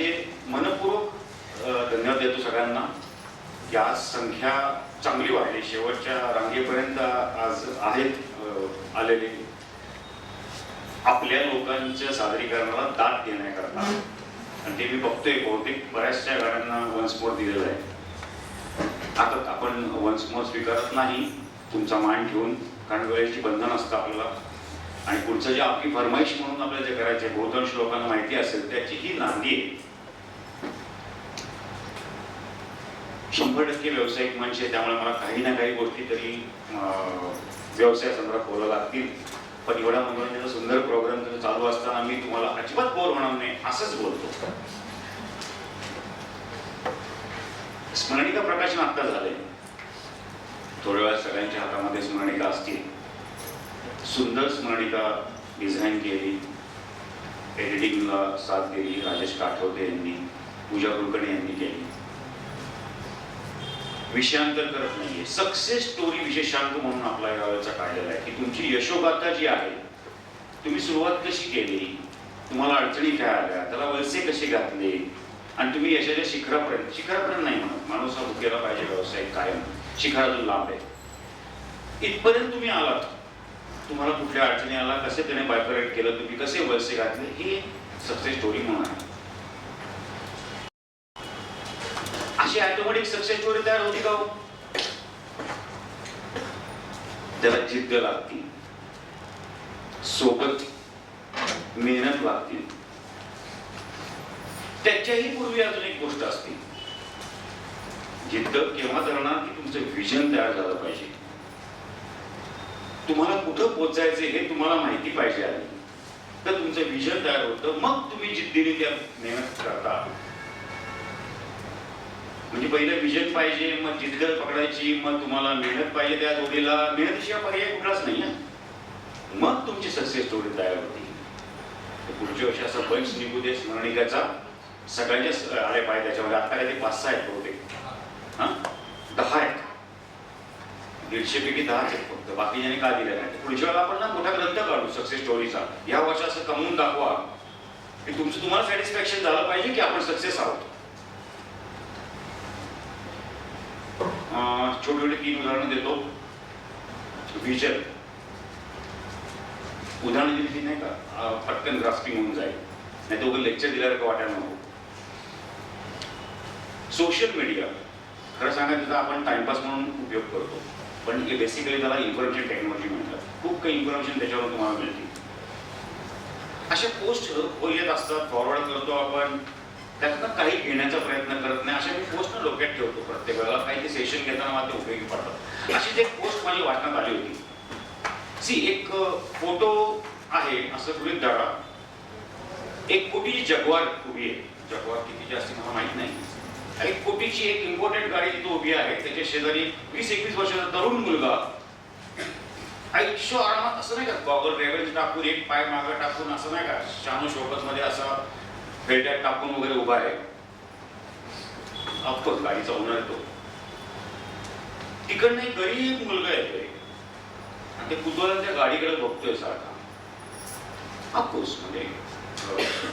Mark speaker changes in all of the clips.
Speaker 1: म्हणजे मनपूर्वक धन्यवाद देतो सगळ्यांना. की आज संख्या चांगली वाढली. शेवटच्या रांगेपर्यंत आज आहेत आलेले. आपल्या लोकांच्या सादरीकरणाला दाद देण्याकरता. आणि ते मी बघतोय बहुतेक. बऱ्याचशा गाड्यांना वन्स मोर दिलेलं आहे. आता आपण वन्स मोर स्वीकारत नाही. तुमचा मान ठेवून कारण वेळेची बंधन असतं आपल्याला. आणि पुढचं जे आपली फरमाईश म्हणून आपल्याला जे करायचे बहुतांश लोकांना माहिती असेल त्याची ही नांदी आहे. शंभर टक्के व्यावसायिक मंच आहे त्यामुळे मला काही ना काही गोष्टी तरी व्यवसाय संदर्भात बोलावं लागतील. पण एवढा मनोरंजनाचा सुंदर प्रोग्राम जर चालू असताना मी तुम्हाला अजिबात बोर होणार नाही असंच बोलतो. स्मरणिका प्रकाशन आत्ता झालंय. थोड्या वेळा सगळ्यांच्या हातामध्ये स्मरणिका असतील. सुंदर स्मरणिका डिझाईन केली. एडिटिंगला साथ दिली राजेश काठवते यांनी पूजा कुलकर्णी यांनी केली. विषयांतर करत नाहीये. सक्सेस स्टोरी विशेषांक म्हणून आपला या वेळेचा काढलेला आहे. की तुमची यशोगाथा जी आहे तुम्ही सुरुवात कशी केली? तुम्हाला अडचणी काय आल्या? त्याला वळसे कसे घातले? आणि तुम्ही यशाच्या शिखरापर्यंत शिखरापर्यंत नाही म्हणत. माणूस हा भुकेला पाहिजे व्यवसाय कायम. शिखरातून लांब आहे. इथपर्यंत तुम्ही आलात. तुम्हाला कुठल्या अडचणी आला कसे त्याने बायपरेट केलं? तुम्ही कसे वळसे घातले? हे सक्सेस स्टोरी म्हणून आहे अशी ऑटोमॅटिक तयार होती का हो? त्याला जिद्द लागती. सोबत मेहनत लागतील त्याच्याही पूर्वी अजून एक गोष्ट असते. जिद्द केव्हा करणार की तुमचं विजन तयार झालं पाहिजे? तुम्हाला कुठं पोचायचं हे तुम्हाला माहिती पाहिजे आधी तर तुमचं विजन तयार होतं मग तुम्ही जिद्दीने त्या मेहनत करता. म्हणजे पहिलं विजन पाहिजे मग जिद्द पकडायची मग तुम्हाला मेहनत पाहिजे त्या जोडीला. मेहनतीशिवाय पर्याय कुठलाच नाही आहे मग तुमची सक्सेस स्टोरी तयार होती. पुढच्या वर्षी असं बंच निघू दे स्मरणिकाचा. सगळ्यांच्या आले पाहिजे त्याच्यामध्ये आता काय ते पाच सहा आहेत बहुतेक. हां? दहा आहेत. दीडशेपैकी दहाच आहेत फक्त. बाकीच्याने का दिलं नाही पुढच्या वेळेला आपण ना मोठा ग्रंथ काढू सक्सेस स्टोरीचा या वर्षी असं कमवून दाखवा. की तुमचं तुम्हाला सॅटिस्फॅक्शन झालं पाहिजे की आपण सक्सेस आहोत. छोटे छोटे तीन उदाहरणं देतो. विजन उदाहरण दिली की नाही का? पटकन ग्रास्पिंग होऊन जाईल. नाही तो लेक्चर दिल्यासारखं वाटायला नको? सोशल मीडिया खरं सांगायचं तर आपण टाइमपास म्हणून उपयोग करतो. पण हे बेसिकली त्याला इन्फॉर्मेशन टेक्नॉलॉजी म्हणतात. खूप काही इन्फॉर्मेशन त्याच्यावर तुम्हाला मिळते अशा पोस्ट येत असतात. फॉरवर्ड करतो आपण. त्यातनं काही घेण्याचा प्रयत्न करत नाही. अशा मी पोस्ट डोक्यात ठेवतो प्रत्येक वेळेला. काही ते सेशन घेताना मला ते उपयोगी पडतात. अशी एक पोस्ट माझी वाचण्यात आली होती. सी एक फोटो आहे असं गृहित धरा. एक कोटीची जगवार उभी आहे. जगवार किती जास्त मला माहीत नाही. एक कोटीची एक इम्पॉर्टंट गाडी तिथे उभी आहे त्याच्या शेजारी वीस एकवीस वर्षाचा तरुण मुलगा. आयुष्य आरामात असं नाही का गॉगल रेवेज टाकून एक पाय मागं टाकून असं नाही का शानू शोकत मध्ये असा फेट्यात टाकून वगैरे उभा आहे. ऑफकोर्स गाडीचा ओनर तो. तिकडनं एक गरीब मुलगा येतोय. आणि ते कुतूहलाने त्या गाडीकडे बघतोय सारखा. ऑफकोर्स म्हणजे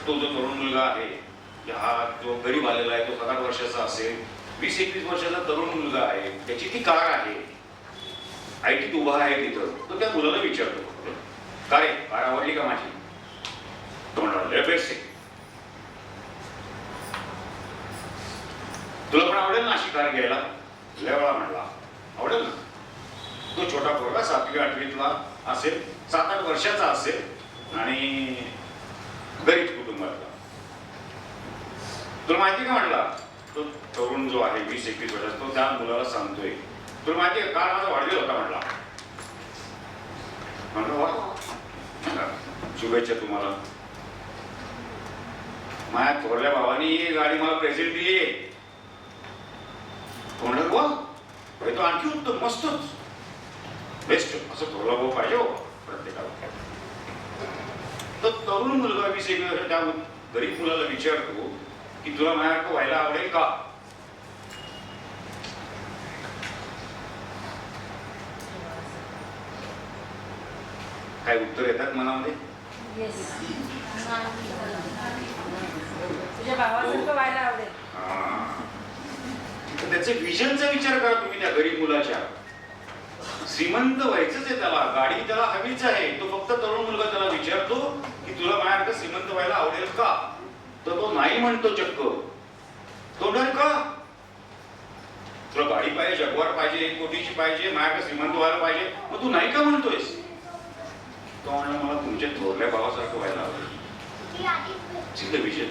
Speaker 1: तो जो तरुण मुलगा आहे हा जो गरीब आलेला आहे तो सात वर्षाचा असेल वीस एकवीस वर्षाचा तरुण मुलगा आहे त्याची ती कार आहे. आय टीत उभा आहे तिथं. तो त्या मुलाला विचारतो. का रे कार आवडली का माझी? तो म्हणाला बेस्ट तुला पण आवडेल ना अशी कार घ्यायला लेवळा म्हणला. आवडेल ना? तो छोटा पोरगा सातवी आठवीतला असेल सात आठ वर्षाचा असेल आणि गरीब कुटुंबातला. तुला माहिती का म्हटला तो तरुण जो आहे वीस एकवीस वर्षाचा तो त्या मुलाला सांगतोय. तुला माहिती आहे काल माझा वाढदिवस होता म्हटला म्हणलं वा. म्हणला, शुभेच्छा तुम्हाला. माझ्या थोरल्या भावानी ही गाडी मला प्रेझेंट दिली आहे म्हणलं वा हे तो आणखी उत्तम मस्तच बेस्ट असं भाऊ पाहिजे हो प्रत्येकाला तर तरुण मुलगा एक वर्ष त्या गरीब मुलाला विचारतो की तुला माझ्याकडे व्हायला आवडेल का काय उत्तर येतात मनामध्ये
Speaker 2: Yes. तुझ्या भावासारखं व्हायला
Speaker 1: त्याचे विजनचा विचार करा तुम्ही त्या गरीब मुलाच्या. श्रीमंत व्हायचंच आहे त्याला. गाडी त्याला हवीच आहे. तो फक्त तरुण मुलगा त्याला विचारतो की तुला माझ्याकडे श्रीमंत व्हायला आवडेल का? तर तो नाही म्हणतो चक्क. तो डर का? तुला गाडी पाहिजे जगवार पाहिजे एक कोटीची पाहिजे माझ्याकडे श्रीमंत व्हायला पाहिजे. मग तू नाही का म्हणतोयस? तो म्हणला मला तुमच्या थोरल्या भावासारखं व्हायला आवडेल. सिद्ध विषय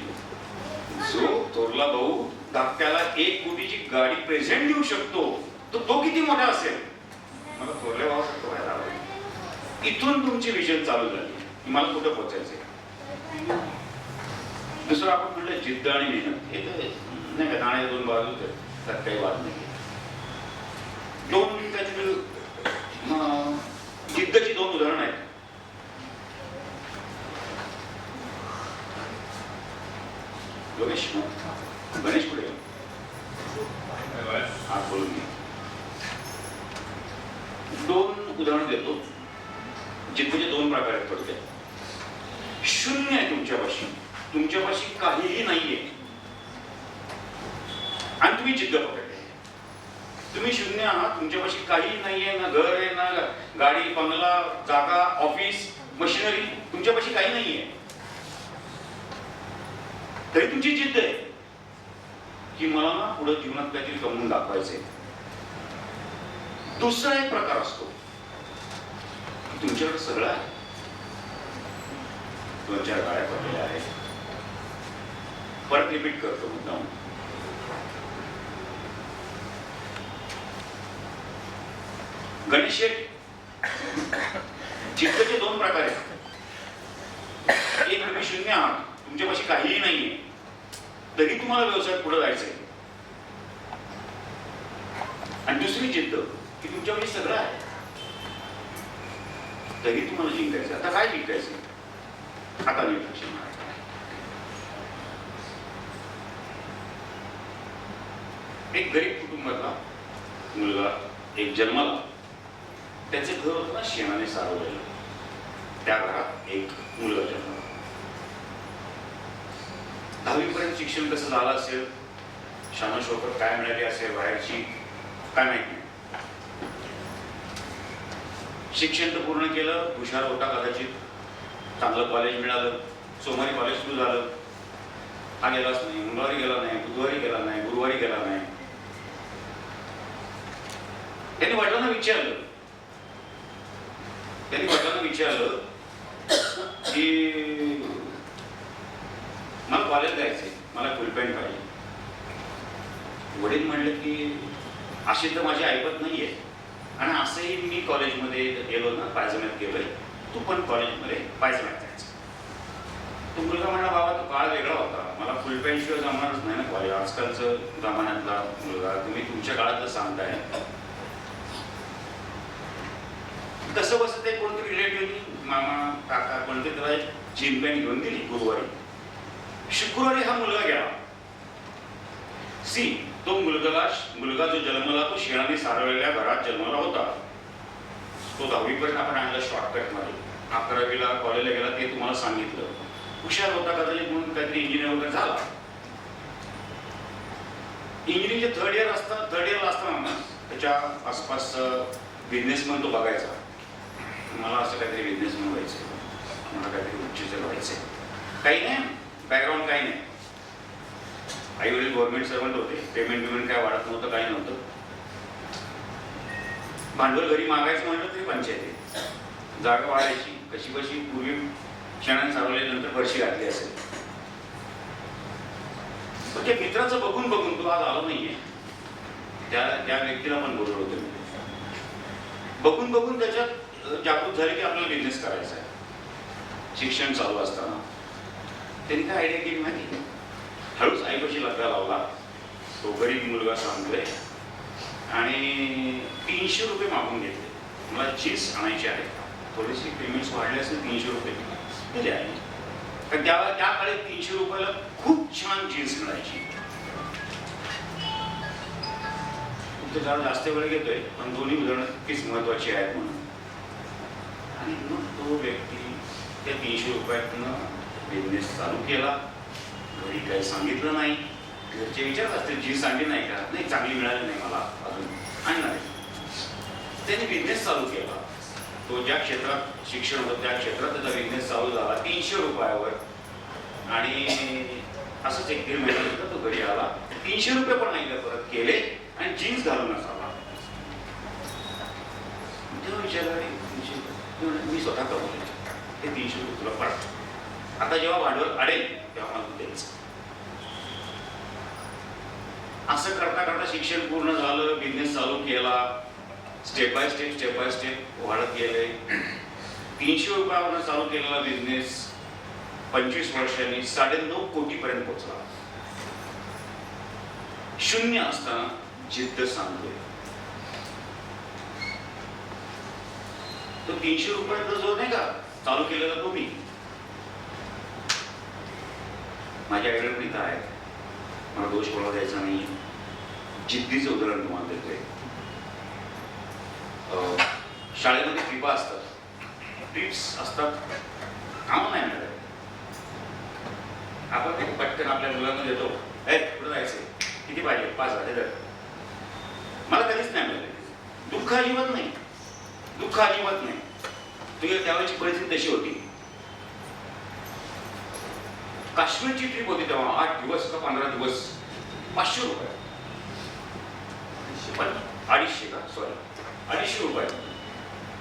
Speaker 1: जो थोरला भाऊ त्याला एक कोटीची गाडी प्रेझेंट देऊ शकतो तर तो किती मोठा असेल? मला थोरल्या भावासारखं व्हायला आवडेल. इथून तुमची विजन चालू झाली. की मला कुठं पोहोचायचंय दुसरं आपण म्हटलं जिद्द आणि मेहनत. हे तर नाही का नाण्या दोन बाजू त्यात काही वाद नाही. दोन त्याची जिद्दची दोन उदाहरणं आहेत योगेश गणेश पुढे हा बोलून घे. दोन उदाहरण देतो जिद्दचे दोन प्रकार आहेत थोडक्यात शून्य आहे तुमच्यापाशी तुमच्यापाशी काहीही नाहीये आणि तुम्ही जिद्द पकडली. तुम्ही शून्य आहात तुमच्यापाशी काही नाहीये ना घर आहे ना गाडी बंगला जागा ऑफिस मशिनरी तुमच्यापाशी काही नाहीये. तरी तुमची जिद्द आहे की मला ना पुढे जीवनात काहीतरी कमवून दाखवायचंय. दुसरा एक प्रकार असतो तुमच्याकडे सगळं आहे. दोन चार गाड्या पडलेल्या आहेत. परत रिपीट करतो मुद्दाम. गणेश शेठ दोन प्रकार आहेत. एक तुम्ही शून्य आहात तुमच्यापाशी काहीही नाहीये. तरी तुम्हाला व्यवसायात पुढे जायचंय. आणि दुसरी चित्त की तुमच्यापाशी सगळं आहे. तरी तुम्हाला जिंकायचं आता काय जिंकायचं आता नीट लक्ष एक गरीब कुटुंबातला मुलगा एक जन्माला. त्याचे घर होतं ना शेणाने सारवलेलं. त्या घरात एक मुलगा जन्मला. दहावीपर्यंत शिक्षण कसं झालं असेल? शाना शोकत काय मिळाली असेल बाहेरची? काय माहिती? नाही. शिक्षण तर पूर्ण केलं हुशार होता कदाचित. चांगलं कॉलेज मिळालं. सोमवारी कॉलेज सुरू झालं. हा गेलाच नाही. मंगळवारी गेला नाही. बुधवारी गेला नाही. गुरुवारी गेला नाही. त्यांनी वडिलांना विचारलं त्यांनी वडिलांना विचारलं की मला कॉलेज जायचंय मला फुल पॅन्ट पाहिजे. वडील म्हणले की अशी तर माझी ऐकत नाहीये. आणि असंही मी कॉलेजमध्ये गेलो ना पायजम्यात गेलोय तू पण कॉलेजमध्ये पायजम्यात जायचं तो मुलगा म्हणला बाबा तो काळ वेगळा होता. मला फुल पॅन्ट शिवाय जमणारच नाही ना कॉलेज आजकालचं जमान्यातला मुलगा तुम्ही तुमच्या काळातलं सांगताय. तसं बसत ते कोणतरी रिलेटिव्ह मामा काका कोणते त्याला एक जीन पॅन्ट घेऊन दिली गुरुवारी. शुक्रवारी हा मुलगा गेला. सी तो मुलगा मुलगा जो जन्मला तो शेणाने सारवलेल्या घरात जन्मला होता. तो दहावीपर्यंत आपण आणला शॉर्टकटमध्ये. अकरावीला कॉलेजला गेला ते तुम्हाला सांगितलं. हुशार होता कदाचित म्हणून काहीतरी इंजिनियर वगैरे झाला. इंजिनिअरिंगचे थर्ड इयर असता थर्ड इयर असताना ना त्याच्या आसपास बिझनेसमॅन तो बघायचा. मला असं काहीतरी बिझनेसमॅन व्हायचं मला काहीतरी उच्चीचं व्हायचं काही नाही. बॅकग्राऊंड काही नाही. आई वडील गव्हर्नमेंट सर्वंट होते. पेमेंट बिमेंट काय वाढत नव्हतं काही नव्हतं. भांडवल घरी मागायचं म्हटलं तरी पंचायती. जागा वाढायची. कशी कशी पूर्वी क्षणाने सारवल्यानंतर फरशी घातली असेल. पण त्या मित्राचं बघून बघून तो आज आलो नाहीये. त्या त्या व्यक्तीला पण बोलवलं होतो बघून बघून त्याच्यात अ, जागृत झाले की आपल्याला बिझनेस करायचा आहे. शिक्षण चालू असताना. त्यांनी काय आयडिया केली माहिती हळूच आईपाशी लग्न लावला. तो गरीब मुलगा सांगतोय. आणि तीनशे रुपये मागून घेतले. मला चीज आणायची आहे थोडीशी पेमेंट्स वाढले असेल तीनशे रुपये दिले. आहे कारण त्या त्या काळी तीनशे रुपयाला खूप छान जीन्स मिळायची. तुमचं जास्त वेळ घेतोय पण दोन्ही उदाहरणं तीच महत्वाची आहेत म्हणून. आणि मग तो व्यक्ती त्या तीनशे रुपयातनं बिझनेस चालू केला. घरी काही सांगितलं नाही. घरचे विचार असतील जीन्स आणली नाही का? नाही चांगली मिळाली नाही मला अजून. आणणार नाही त्यांनी बिझनेस चालू केला. तो ज्या क्षेत्रात शिक्षण होतं त्या क्षेत्रात त्याचा बिझनेस चालू झाला तीनशे रुपयावर. आणि असंच एक दीड महिन्यानंतर तो घरी आला. तीनशे रुपये पण नाही परत केले आणि जीन्स घालूनच आला तेव्हा विचारला "अरे, तीनशे मी स्वतः कमवले ते तीनशे रुपये तुला पडत आता जेव्हा भांडवल अडेल तेव्हा मला द्यायचं असं करता करता शिक्षण पूर्ण झालं बिझनेस चालू केला step by step step by step वाढत गेले. तीनशे रुपयावर चालू केलेला बिझनेस पंचवीस वर्षांनी साडेनऊ कोटीपर्यंत पोहोचला. शून्य असताना जिद्द सांगतोय. तो तीनशे रुपयाचा जो नाही का चालू केलेला तो मी. माझ्या आईकडे प्रीता आहे. मला दोष कोणाला द्यायचा नाही. जिद्दीचं उदाहरण तुम्हाला देतोय. अं, शाळेमध्ये ट्रिपा असतात. ट्रिप्स असतात. काम नाही मिळत आपण ते पटकन आपल्या मुलांना देतो. ए कुठं जायचं किती पाहिजे? पाच हजार तर. मला कधीच नाही मिळाले दुःख अजिबात नाही. दुःख अजिबात नाही. तुझ्या त्यावेळेची परिस्थिती तशी होती. काश्मीरची ट्रिप होती तेव्हा आठ दिवस का पंधरा दिवस पाचशे रुपये. पण अडीचशे का? सॉरी अडीचशे रुपये.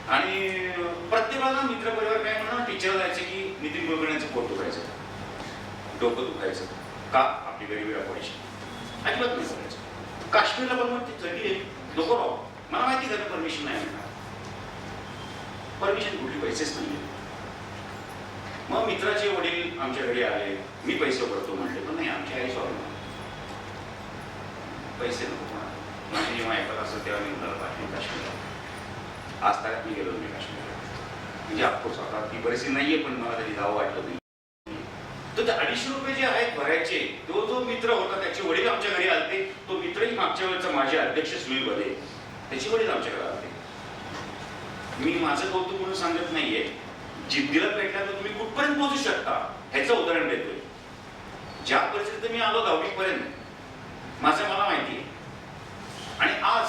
Speaker 1: आणि प्रत्येकाला मित्रपरिवार काय म्हणा टीचर जायचे की नितीन कुलकर्णीचं पोट दुखायचं. डोकं दुखायचं. का? आपली गरिबी राखवायची. अजिबात नाही करायचं. काश्मीरला पण मग ती चढली आहे नको राहू. मला माहिती का परमिशन नाही मिळणार परमिशन कुठली? पैसेच नाही मग मित्राचे वडील आमच्या घरी आले. मी पैसे भरतो म्हटले पण नाही आमची आई सॉरी पैसे नको कोणाला माझी जेव्हा ऐकत असं तेव्हा मी मुलाला पाठवून काश्मीरला. आज ताऱ्यात मी गेलो मी काश्मीरला. म्हणजे ऑफकोर्स आता ती परिस्थिती नाहीये पण मला तरी जावं वाटलं नाही. तर ते अडीचशे रुपये जे आहेत भरायचे तो जो मित्र होता त्याचे वडील आमच्या घरी आलते. तो मित्रही मागच्या वेळेचा माझे अध्यक्ष सुनील बने त्याचे वडील आमच्याकडे आले मी माझं कौतुक म्हणून सांगत नाहीये. जिद्दीला भेटल्या तर तुम्ही कुठपर्यंत पोहोचू शकता? ह्याचं उदाहरण देतोय. ज्या परिस्थितीत मी आलो दहावीपर्यंत माझं मला माहिती आणि आज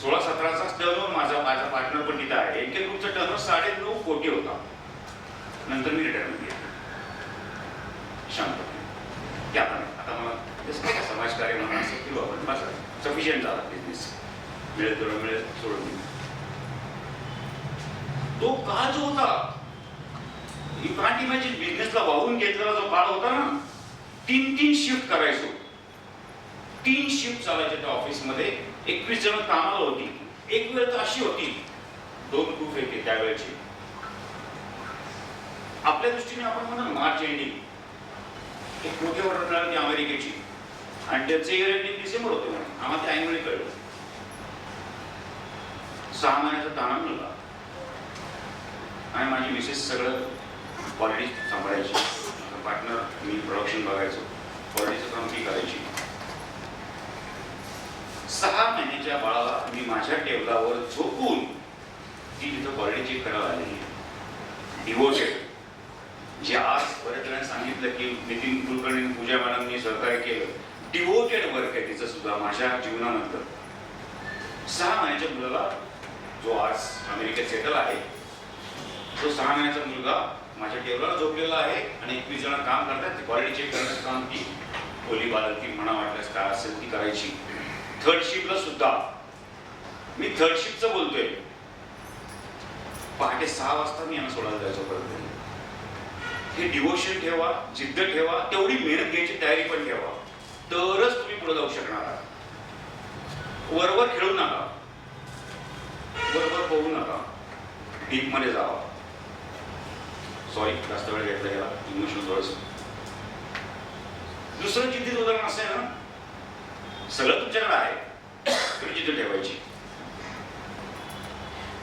Speaker 1: सोळा सतराचा टर्नओव्हर माझा माझा पार्टनर पण तिथं आहे. एके ग्रुपचा टर्नओव्हर साडे नऊ कोटी होता. नंतर मी रिटायरमेंट घेतली शांतपणे की आता नाही आता मला जसं काय समाजकार्य म्हणून असं किंवा आपण बस सफिशियंट झाला बिझनेस मिळेल तेवढं मिळेल सोडून दिलं. तो काळ जो होता यू कांट इमॅजिन वाहून घेतलेला जो काळ होता ना तीन तीन शिफ्ट करायचो. तीन शिफ्ट चालायच्या त्या ऑफिसमध्ये. एकवीस जण कामाला होती. एक वेळ तर अशी होती. दोन प्रूफ येते त्यावेळेची. आपल्या दृष्टीने आपण म्हणून मार्च एंडिंग एक मोठी ऑर्डर मिळाली अमेरिकेची. आणि त्याचे इयर एंडिंग डिसेंबर होते म्हणून. आम्हाला ते ऐनवेळी कळलं. सहा महिन्याचा ताणा मिळाला आणि माझी मिसेस सगळं क्वालिटी सांभाळायची. पार्टनर मी प्रोडक्शन बघायचो. क्वालिटीचं काम मी करायची. सहा महिन्याच्या बाळाला मी माझ्या टेबलावर झोपून ती तिथं क्वालिटी चेक करायला आलेली डिवोटेड जे आज बऱ्याच जणांनी सांगितलं की नितीन कुलकर्णी पूजा मॅडमनी सहकार्य केलं. डिवोटेड वर्क आहे तिचं सुद्धा माझ्या जीवनानंतर सहा महिन्याच्या मुलाला जो आज अमेरिकेत सेटल आहे तो सहा महिन्याचा मुलगा माझ्या टेबलवर झोपलेला आहे आणि एकवीस जण काम करतात. क्वालिटी चेक करण्याचं काम की खोली बालक ती म्हणा वाटल्यास काय असेल ती करायची. थर्ड शिफ्टला सुद्धा. मी थर्ड शिफ्टचं बोलतोय. पहाटे सहा वाजता मी यांना सोडायला जायचो परत हे डिवोशन ठेवा जिद्द ठेवा तेवढी मेहनत घ्यायची तयारी पण ठेवा. तरच तुम्ही पुढे जाऊ शकणार आहात. वरवर खेळू नका. वरवर पोहू नका. डीपमध्ये जावा. सॉरी जास्त वेळ घेतला गेला इमोशनल थोडस दुसरं जिद्दीत उदाहरण असं आहे ना सगळं तुमच्याकडे आहे तुम्ही जिद्द ठेवायची.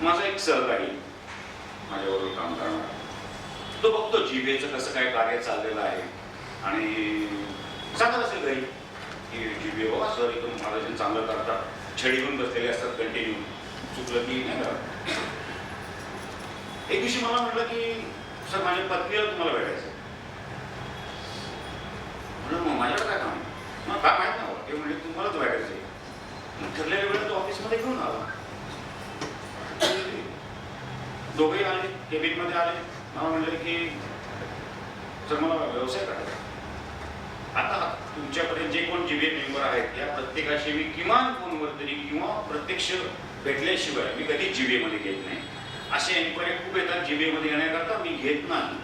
Speaker 1: माझा एक सहकारी माझ्याबरोबर काम करणार तो बघतो जीबीएचं कसं काय कार्य चाललेलं आहे. आणि सांगत असेल घरी की जीबीए बाबा सर एकदम महाराजांनी चांगलं करतात छडी घेऊन बसलेले असतात कंटिन्यू चुकलं की नाही का एक दिवशी मला म्हटलं की सर माझ्या पत्नीला तुम्हाला भेटायचं. म्हणून मग माझ्याकडे काय काम मग काय माहीत नाही ते म्हणजे तुम्हालाच भेटायचं आहे. मग ठरलेल्या वेळेला तो ऑफिसमध्ये घेऊन आला. दोघेही आले केबिनमध्ये आले. मला म्हणले की सर मला व्यवसाय करायचा आता तुमच्याकडे जे कोण जी बी मेंबर आहेत या प्रत्येकाशी मी किमान फोनवर तरी किंवा प्रत्यक्ष भेटल्याशिवाय मी कधी जी मध्ये घेत नाही. असे एन्क्वायरी खूप येतात जी मध्ये येण्याकरता मी घेत नाही.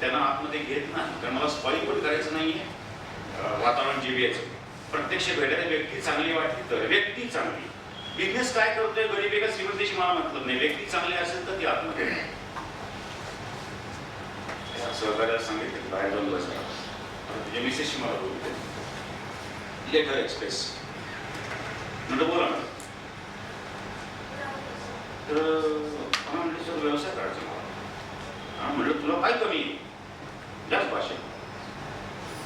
Speaker 1: त्यांना आतमध्ये घेत नाही कारण मला स्पॉइल पण करायचं नाहीये. आहे वातावरण जीबीएचं प्रत्यक्ष भेटायला व्यक्ती चांगली वाटली तर व्यक्ती चांगली. बिझनेस काय करतोय गरीब एका श्रीमंतीशी मला मतलब नाही. व्यक्ती चांगली असेल तर ती आतमध्ये सहकार्याला सांगितलं बाहेर जाऊन बसा. तुझ्या मिसेसशी मला बोलते. लेटर एक्सप्रेस म्हणजे बोला ना. तर तो व्यवसाय करायचा मला हा म्हणलं तुला काय कमी आहे. त्याच भाषेत.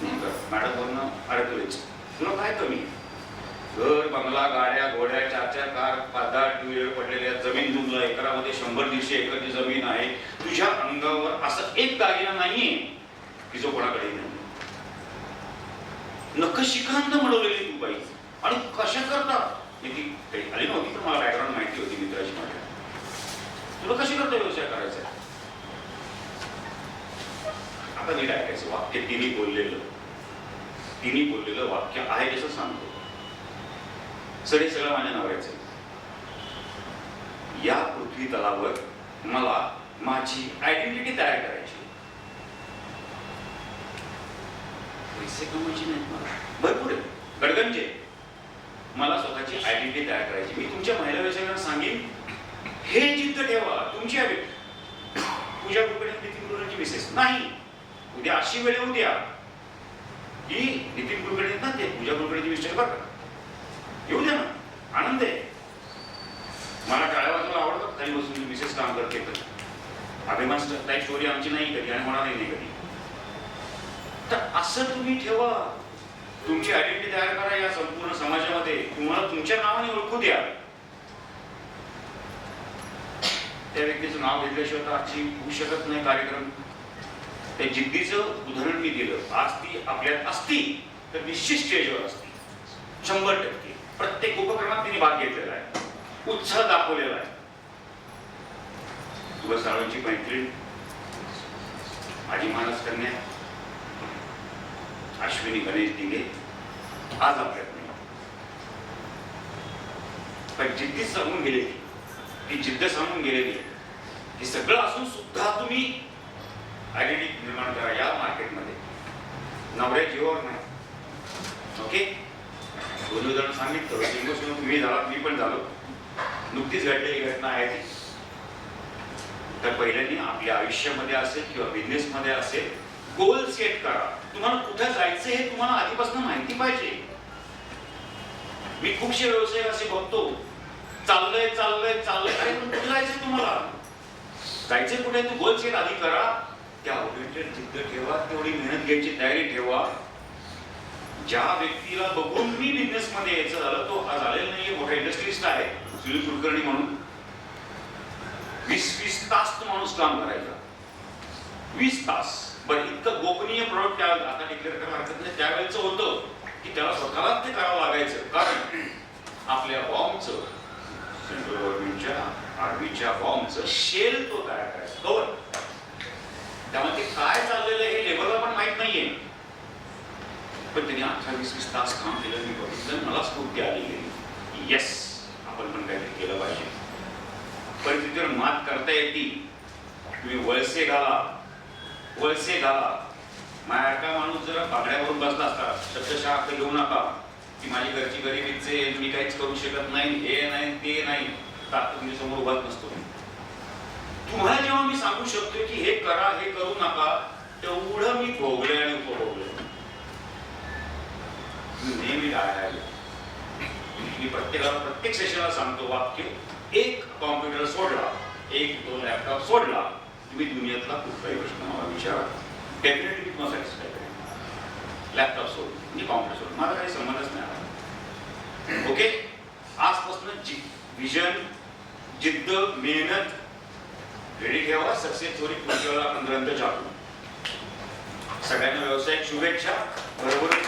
Speaker 1: नाही का मॅडम अडकलेच. तुला काय कमी घर बंगला गाड्या घोड्या चार चार कार पाच दहा टू व्हीलर पडलेल्या जमीन तुमला एकरामध्ये शंभर दीडशे एकरची जमीन आहे. तुझ्या अंगावर असं एक दागिना नाहीये की जो कोणाकडे नाही नक्क शिखांत म्हणवलेली तू बाई आणि कशा करता मी ती काही आली नव्हती पण मला बॅकग्राऊंड माहिती होती मित्राची माझ्या तुला कशी करता व्यवसाय करायचा आहे? आता नीट ऐकायचं वाक्य तिने बोललेलं. तिने बोललेलं वाक्य आहे कसं सांगतो. सर हे सगळं माझ्या नावायचं या पृथ्वी तलावर मला माझी आयडेंटिटी तयार करायची पैसे कमवायचे नाहीत मला. भरपूर आहे. गडगंजे मला स्वतःची आयडेंटिटी तयार करायची मी तुमच्या महिला व्यवसायांना सांगेन हे जिद्द ठेवा. तुमची हवी. पूजा कुलकर्णी मिसेस नाही. उद्या अशी वेळ येऊ द्या की नितीन कुलकर्णी ना ते पूजा कुलकर्णीची विषय बरं का येऊ द्या ना. आनंद आहे. मला टाळ्या वाजवायला आवडतात काही बसून मिसेस काम करते तर अभिमान टाईप स्टोरी आमची नाही कधी आणि होणार नाही कधी. तर असं तुम्ही ठेवा. तुमची आयडेंटिटी तयार करा या संपूर्ण समाजामध्ये. तुम्हाला तुमच्या नावाने ओळखू द्या. त्या व्यक्तीचं नाव घेतल्याशिवाय तर आजची होऊ शकत नाही कार्यक्रम. त्या जिद्दीचं उदाहरण मी दिलं. आज ती आपल्यात असती तर निश्चित स्टेजवर असती. शंभर टक्के. प्रत्येक उपक्रमात तिने भाग घेतलेला आहे. उत्साह दाखवलेला आहे. तुला साळूंची मैत्रीण माझी मानस कन्या अश्विनी गणेश दिघे आज आपल्यात नाही. पण जिद्दी सांगून गेलेली ती जिद्द सांगून गेलेली हे सगळं असून सुद्धा तुम्ही आयडेंटिटी निर्माण करा या मार्केटमध्ये. नवरे जीवावर नाही. ओके? दोन उदाहरण सांगितलं. सिंगोष्ण तुम्ही झाला मी पण झालो. नुकतीच घडलेली घटना आहे ती. तर पहिल्यांनी आपल्या आयुष्यामध्ये असेल किंवा बिझनेसमध्ये असेल गोल सेट करा. तुम्हाला कुठं जायचं हे तुम्हाला आधीपासून माहिती पाहिजे. मी खूपशे व्यवसाय असे बघतो. चाललंय चाललंय चाललंय. पण कुठे जायचं तुम्हाला? जायचं कुठे? तू गोल सेट आधी करा. त्या ऑडिटर जिद्द ठेवा तेवढी मेहनत घ्यायची तयारी ठेवा. ज्या व्यक्तीला बघून मी बिझनेस मध्ये यायचं झालं तो हा झालेला नाहीये मोठा इंडस्ट्रिस्ट आहे सुनील कुलकर्णी म्हणून. वीस वीस तास तो माणूस काम करायचा. वीस तास. बरं इतकं गोपनीय प्रोडक्ट त्या आता डिक्लेअर करायला हरकत नाही. त्यावेळेचं होतं की त्याला स्वतःलाच ते करावं लागायचं. कारण आपल्या बॉम्बचं सेंट्रल गव्हर्नमेंटच्या आर्मीच्या बॉम्बचं शेल तो तयार करायचा कवर त्यामुळे ते काय चाललेलं आहे हे लेबरला पण माहीत नाहीये पण त्यांनी अठ्ठावीस वीस तास काम केलं मी बघितलं मला स्फूर्ती आली गेली. येस आपण पण काहीतरी केलं पाहिजे. परिस्थितीवर मात करता येते तुम्ही वळसे घाला वळसे घाला. माझ्यासारखा माणूस जर बागड्यावरून बसला असता शब्दशः अर्थ घेऊ नका. की माझी घरची गरिबीच आहे मी काहीच करू शकत नाही हे नाही ते नाही. तर तुमच्यासमोर उभाच नसतो तुम्हाला जेव्हा मी सांगू शकतो की हे करा हे करू नका तेवढं मी भोगले आणि उपभोगले. नेहमी नेहमी टाळायला मी प्रत्येकाला प्रत्येक सेशनला सांगतो वाक्य एक कॉम्प्युटर सोडला एक दोन लॅपटॉप सोडला तुम्ही दुनियातला कुठलाही प्रश्न मला विचारा. डेफिनेटली तुम्हाला सॅटिस्फाय करेल लॅपटॉप सोड मी कॉम्प्युटर सोड. माझा काही संबंधच नाही आला ओके आजपासून जी विजन जिद्द मेहनत रेडी ठेवा सक्सेस थोडी पुढच्या वेळेला आपण ग्रंथ छापू सगळ्यांना व्यवसायिक शुभेच्छा. बरोबरच